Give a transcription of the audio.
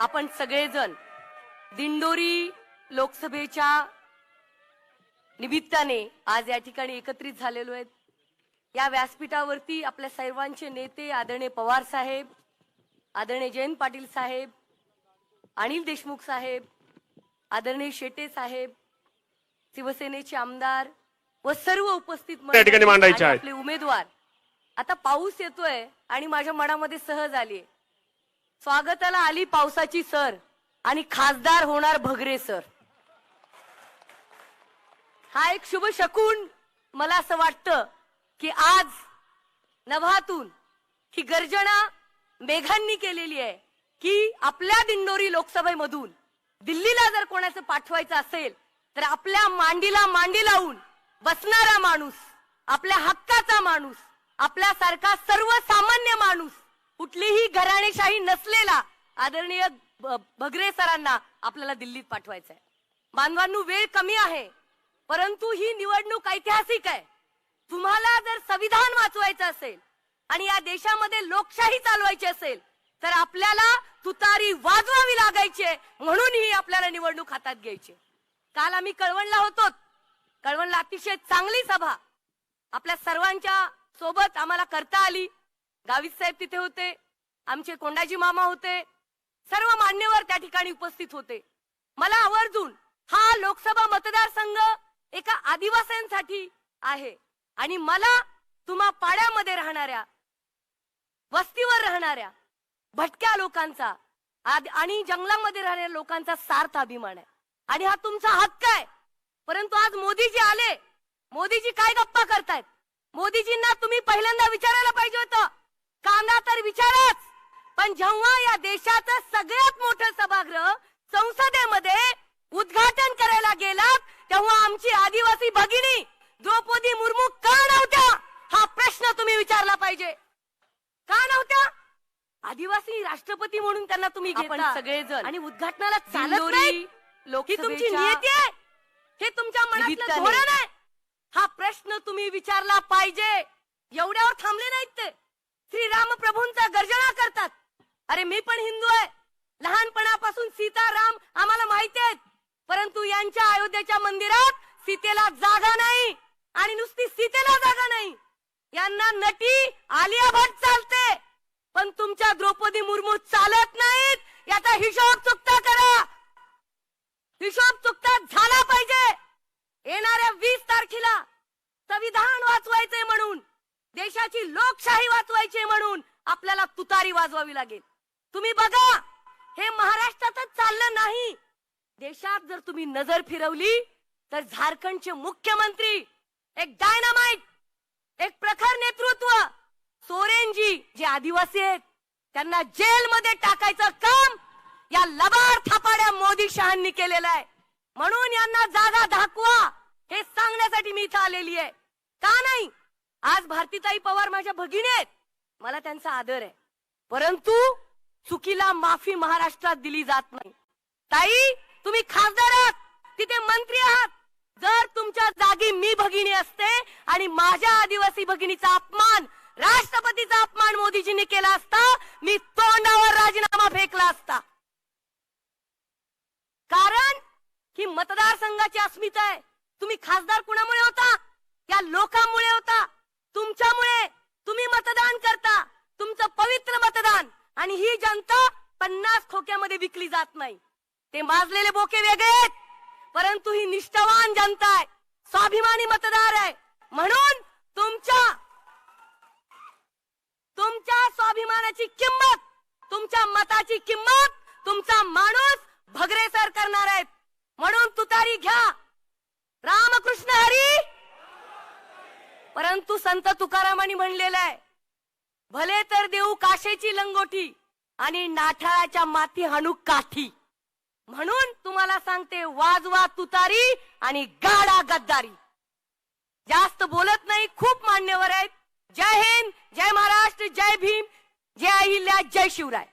आपण सगळेजण दिंडोरी लोकसभेच्या निमित्ताने आज या ठिकाणी एकत्रित झालेलो आहेत. या व्यासपीठावरती आपल्या सर्वांचे नेते आदरणीय पवार साहेब आदरणीय जयंत पाटील साहेब अनिल देशमुख साहेब आदरणीय शेटे साहेब शिवसेनेचे आमदार व सर्व उपस्थित. आपले उमेदवार. आता पाऊस येतोय आणि माझ्या मनामध्ये सहज आलीये. स्वागताला आली पावसाची सर आणि खासदार होणार भगरे सर. हा एक शुभ शकून मला असं वाटतं की आज नभातून ही गर्जना मेघांनी केलेली आहे की आपल्या दिंडोरी लोकसभेमधून दिल्लीला जर कोणाचं पाठवायचं असेल तर आपल्या मांडीला मांडी लावून बसणारा माणूस आपल्या हक्काचा माणूस आपल्यासारखा सर्वसामान्य माणूस कुठलीही घराणेशाही नसलेला आदरणीय ब- भगरे सरांना आपल्याला दिल्लीत पाठवायचं आहे बांधवांनो वेळ कमी आहे परंतु ही निवडणूक ऐतिहासिक आहे. तुम्हाला जर संविधान वाचवायचं असेल आणि या देशामध्ये लोकशाही चालवायची असेल तर आपल्याला तुतारी वाजवावी लागायची म्हणूनही म्हणून ही आपल्याला निवडणूक हातात घ्यायची काल आम्ही कळवणला होतो कळवणला अतिशय चांगली सभा. आपल्या सर्वांच्या सोबत आम्हाला करता आली. गावित साहेब तिथे होते आमचे कोंडाजी मामा होते सर्व मान्यवर त्या ठिकाणी उपस्थित होते. मला आवर्जून हा लोकसभा मतदारसंघ एका आदिवासींसाठी आहे आणि मला तुम्हा पाड्यामध्ये राहणाऱ्या वस्तीवर राहणाऱ्या भटक्या लोकांचा आणि जंगलामध्ये राहणाऱ्या लोकांचा सार्थ अभिमान आहे. आणि हा तुमचा हक्क आहे. परंतु आज मोदीजी आले. मोदीजी काय गप्पा करतायत? मोदीजींना तुम्ही पहिल्यांदा विचारायला पाहिजे होतं कांदा तर विचाराच पण जेव्हा या देशाचं सगळ्यात मोठं सभागृह संसदेमध्ये उद्घाटन करायला गेलात तेव्हा आमची आदिवासी भगिनी द्रौपदी मुर्मू का नव्हत्या? हा प्रश्न तुम्ही विचारला पाहिजे. का नव्हत्या? आदिवासी राष्ट्रपती म्हणून त्यांना तुम्ही सगळेजण आणि उद्घाटनाला चालत नाही? ही तुमची नियती आहे. हे तुमच्या मनातलं निमित्ताने धोरण आहे. हा प्रश्न तुम्ही विचारला पाहिजे. एवढ्यावर थांबले नाहीत ते. श्रीराम प्रभूंचा गर्जना करतात. अरे मी पण हिंदू आहे. लहानपणापासून सीताराम आम्हाला माहिती आहेत. परंतु यांच्या अयोध्येच्या मंदिरात सीतेला जागा नाही आणि नुसती सीतेला जागा नाही. यांना नटी आलिया भट चालते. पण तुमच्या द्रौपदी मुर्मू चालत नाहीत. याचा हिशोब चुकता करा. हिशोब चुकता झाला पाहिजे. येणाऱ्या वीस तारखेला संविधान वाचवायचे म्हणून देशाची लोकशाही वाचवायची म्हणून आपल्याला तुतारी वाजवावी लागेल. तुम्ही बघा हे महाराष्ट्रातच चाललं नाही. देशात जर तुम्ही नजर फिरवली तर झारखंडचे मुख्यमंत्री एक डायनामाइट एक प्रखर नेतृत्व सोरेनजी जे आदिवासी आहेत त्यांना जेलमध्ये टाकायचं काम या लबाड थापाड्या मोदी शहांनी केलेलं आहे. म्हणून यांना जागा दाखवा हे सांगण्यासाठी मी इथं आलेली आहे. का नाही? आज भारतीताई पवार माझ्या भगिनी आहेत. मला त्यांचा आदर आहे. परंतु चुकीला माफी महाराष्ट्रात दिली जात नाही. ताई तुम्ही खासदार आहात. तिथे मंत्री आहात. जर तुमच्या जागी मी भगिनी असते आणि माझ्या आदिवासी भगिनीचा अपमान राष्ट्रपतीचा अपमान मोदीजींनी केला असता मी तोंडावर राजीनामा फेकला असता. कारण ही मतदारसंघाची अस्मिता आहे. तुम्ही खासदार कुणामुळे होता? या लोकांमुळे होता. तुमच्यामुळे. तुम्ही मतदान करता. तुमचं पवित्र मतदान. आणि ही जनता पन्नास खोक्यामध्ये विकली जात नाही. ते माजलेले बोके वेगळे आहेत परंतु ही निष्ठावान जनता आहे स्वाभिमानी मतदार आहे. म्हणून तुमच्या तुमच्या स्वाभिमानाची किंमत तुमच्या मताची किंमत तुमचा माणूस भगरे सर करणार आहेत. म्हणून तुतारी घ्या. रामकृष्ण हरी! परंतु संत तुकारामांनी म्हणलेलं आहे भले तर देऊ काशेची लंगोटी आणि नाठाळाच्या माती हाणू काठी. म्हणून तुम्हाला सांगते वाजवा तुतारी आणि गाडा गद्दारी. जास्त बोलत नाही खूप मान्यवर आहेत. जय हिंद जय महाराष्ट्र जय भीम जय अहिल्या जय शिवराय.